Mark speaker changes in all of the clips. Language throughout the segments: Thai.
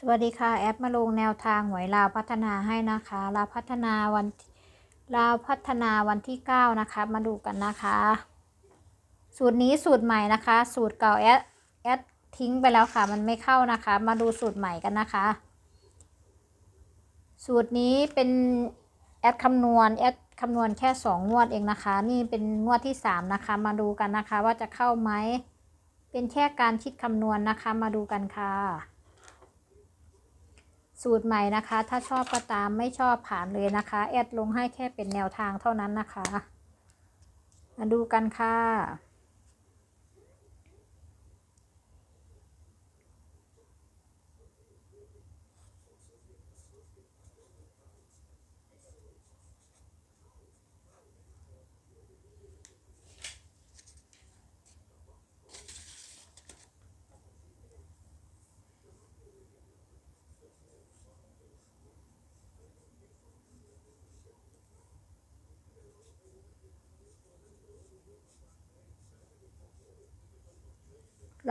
Speaker 1: สวัสดีค่ะ แอดมาลงแนวทางหวยลาวพัฒนาให้นะคะลาวพัฒนาวันลาวพัฒนาวันที่ 9 นะคะ มาดูกันนะคะ สูตรนี้สูตรใหม่นะคะ สูตรเก่าแอดแอดทิ้งไปแล้วค่ะ มันไม่เข้านะคะ มาดูสูตรใหม่กันนะคะ สูตรนี้เป็นแอดคำนวณแอดคำนวณแค่ 2 งวดเองนะคะ นี่เป็นงวดที่ 3 นะคะ มาดูกันนะคะว่าจะเข้าไหมเป็นแค่การคิดคำนวณนะคะมาดูกันค่ะ สูตรใหม่นะคะ ถ้าชอบก็ตามไม่ชอบผ่านเลยนะคะ แอดลงให้แค่เป็นแนวทางเท่านั้นนะคะ มาดูกันค่ะ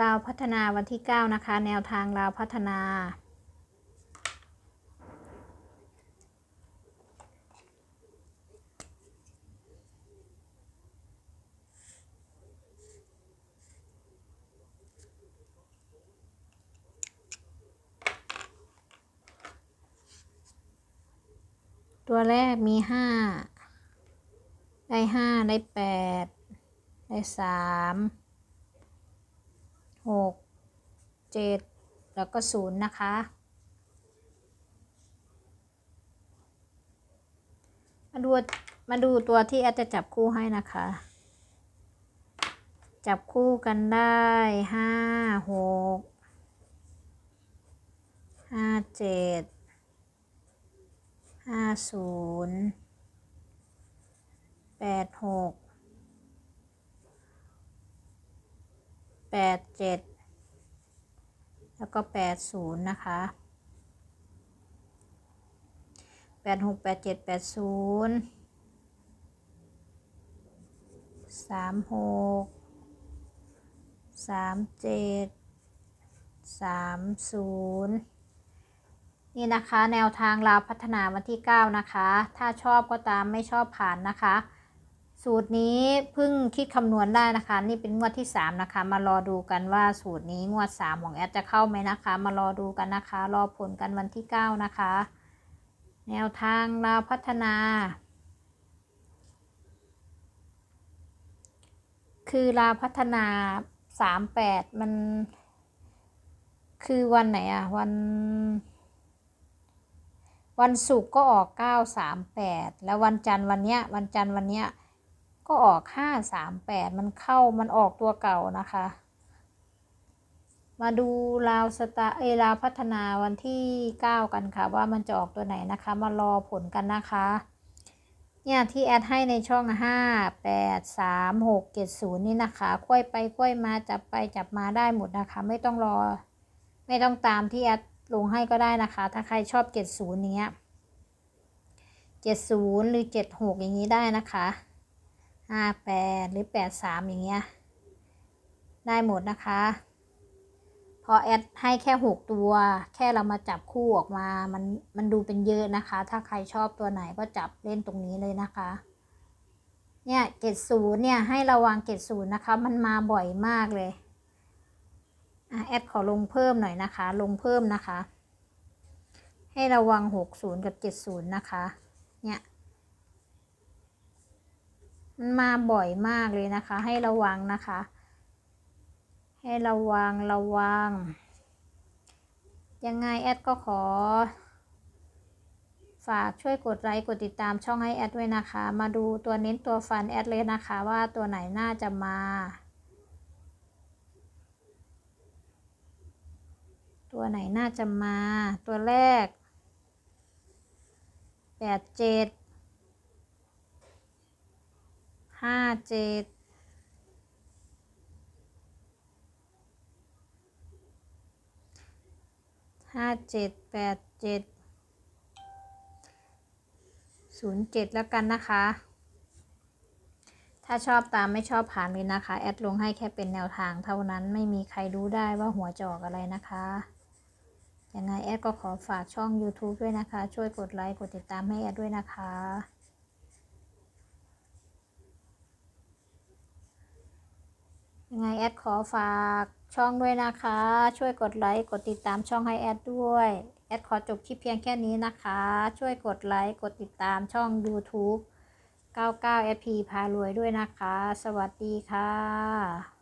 Speaker 1: ลาวพัฒนาวันที่ 9 นะคะ แนวทางลาวพัฒนา ตัวแรกมี 5 ได้ 5 ได้ 8 ได้ 3 หกเจ็ดแล้วก็ศูนย์นะคะ มาดูมาดูตัวที่แอดจะจับคู่ให้นะคะ จับคู่กันได้ห้าหกห้าเจ็ดห้าศูนย์แปดหก แปดเจ็ดแล้วก็แปดศูนย์นะคะแปดหกแปดเจ็ดแปดศูนย์สามหกสามเจ็ดสามศูนย์นี่นะคะแนวทางลาวพัฒนาวันที่ 9 นะคะ ถ้าชอบก็ตามไม่ชอบผ่านนะคะ สูตรนี้เพิ่งคิดคำนวณได้นะคะ นี่เป็นงวดที่3นะคะ มารอดูกันว่าสูตรนี้งวด 3 ของแอดจะเข้าไหมนะคะ มารอดูกันนะคะ รอผลกันวันที่ 9 นะคะ แนวทางลาวพัฒนา คือลาวพัฒนา 38 มัน คือวันไหนอะวันวันศุกร์ก็ออก 938 แล้ววันจันทร์วันเนี้ย วันจันทร์วันเนี้ย ก็ออก538มันเข้ามันออกตัวเก่านะคะ มาดูลาวสตาเอลาวพัฒนาวันที่9กันค่ะ ว่ามันจะออกตัวไหนนะคะ มารอผลกันนะคะเนี่ยที่แอดให้ในช่อง 5 8 3 6 7 0 นี่นะคะค่อยไปค่อยมาจับไปจับมาได้หมดนะคะ ไม่ต้องรอ ไม่ต้องตามที่แอดลงให้ก็ได้นะคะ ถ้าใครชอบ 70เนี้ย70 หรือ 76 อย่างนี้ได้นะคะ ห้าแปดหรือแปดสามอย่างเงี้ย ได้หมดนะคะ พอแอดให้แค่หกตัว แค่เรามาจับคู่ออกมา มัน มันดูเป็นเยอะนะคะ ถ้าใครชอบตัวไหนก็จับเล่นตรงนี้เลยนะคะ เนี่ยเกตศูนย์เนี่ยให้ระวังเกตศูนย์นะคะ มันมาบ่อยมากเลยแอดขอลงเพิ่มหน่อยนะคะ ลงเพิ่มนะคะ ให้ระวังหกศูนย์กับเจ็ดศูนย์นะคะ เนี่ย มันมาบ่อยมากเลยนะคะ ให้ระวังนะคะ ให้ระวังระวัง ยังไงแอดก็ขอ ฝากช่วยกดไลค์กดติดตามช่องให้แอดด้วยนะคะ มาดูตัวเน้นตัวฟันแอดเลยนะคะ ว่าตัวไหนน่าจะมา ตัวไหนน่าจะมา ตัวแรกแปดเจ็ด ห้าเจ็ดห้าเจ็ดแปดเจ็ดศูนย์เจ็ดแล้วกันนะคะ ถ้าชอบตามไม่ชอบผ่านเลยนะคะ แอดลงให้แค่เป็นแนวทางเท่านั้นไม่มีใครรู้ได้ว่าหัวจอกอะไรนะคะยังไงแอดก็ขอฝากช่อง YouTube ด้วยนะคะ ช่วยกดไลค์ กดติดตามให้แอดด้วยนะคะ ยังไงแอดขอฝากช่องด้วยนะคะ ช่วยกดไลค์กดติดตามช่องให้แอดด้วย แอดขอจบคลิปเพียงแค่นี้นะคะ ช่วยกดไลค์กดติดตามช่อง YouTube 99 FP พารวยด้วยนะคะ สวัสดีค่ะ